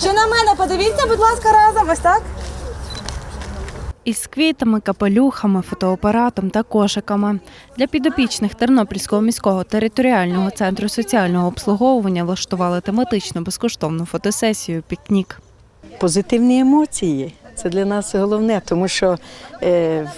Що на мене? Подивіться, будь ласка, разом. Ось так. Із квітами, капелюхами, фотоапаратом та кошиками для підопічних Тернопільського міського територіального центру соціального обслуговування влаштували тематичну безкоштовну фотосесію Пікнік. позитивні емоції. Це для нас головне, тому що е,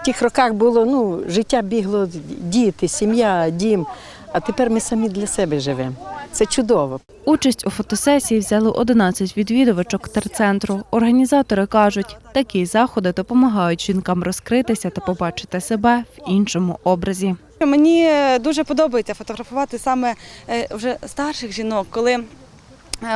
в тих роках було ну, життя бігло діти, сім'я, дім. А тепер ми самі для себе живемо. Це чудово. Участь у фотосесії взяли 11 відвідувачок терцентру. Організатори кажуть, такі заходи допомагають жінкам розкритися та побачити себе в іншому образі. Мені дуже подобається фотографувати саме е, вже старших жінок, коли е,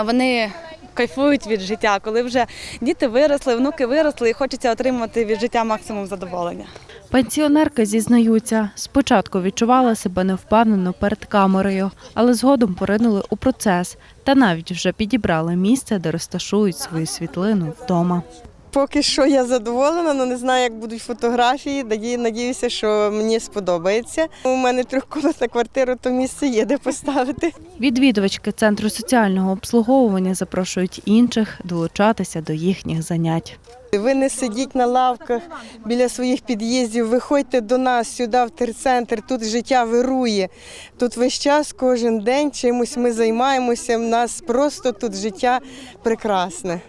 вони кайфують від життя, коли вже діти виросли, внуки виросли і хочеться отримати від життя максимум задоволення. Пенсіонерки зізнаються, спочатку відчували себе невпевнено перед камерою, але згодом поринули у процес та навіть вже підібрали місце, де розташують свою світлину вдома. Поки що я задоволена, але не знаю, як будуть фотографії. Надію- Надіюся, що мені сподобається. У мене трьохкомнатна квартира, то місце є де поставити. Відвідувачки центру соціального обслуговування запрошують інших долучатися до їхніх занять. Ви не сидіть на лавках біля своїх під'їздів. Виходьте до нас сюди, в терцентр. Тут життя вирує. Тут весь час, кожен день чимось ми займаємося. в нас просто тут життя прекрасне.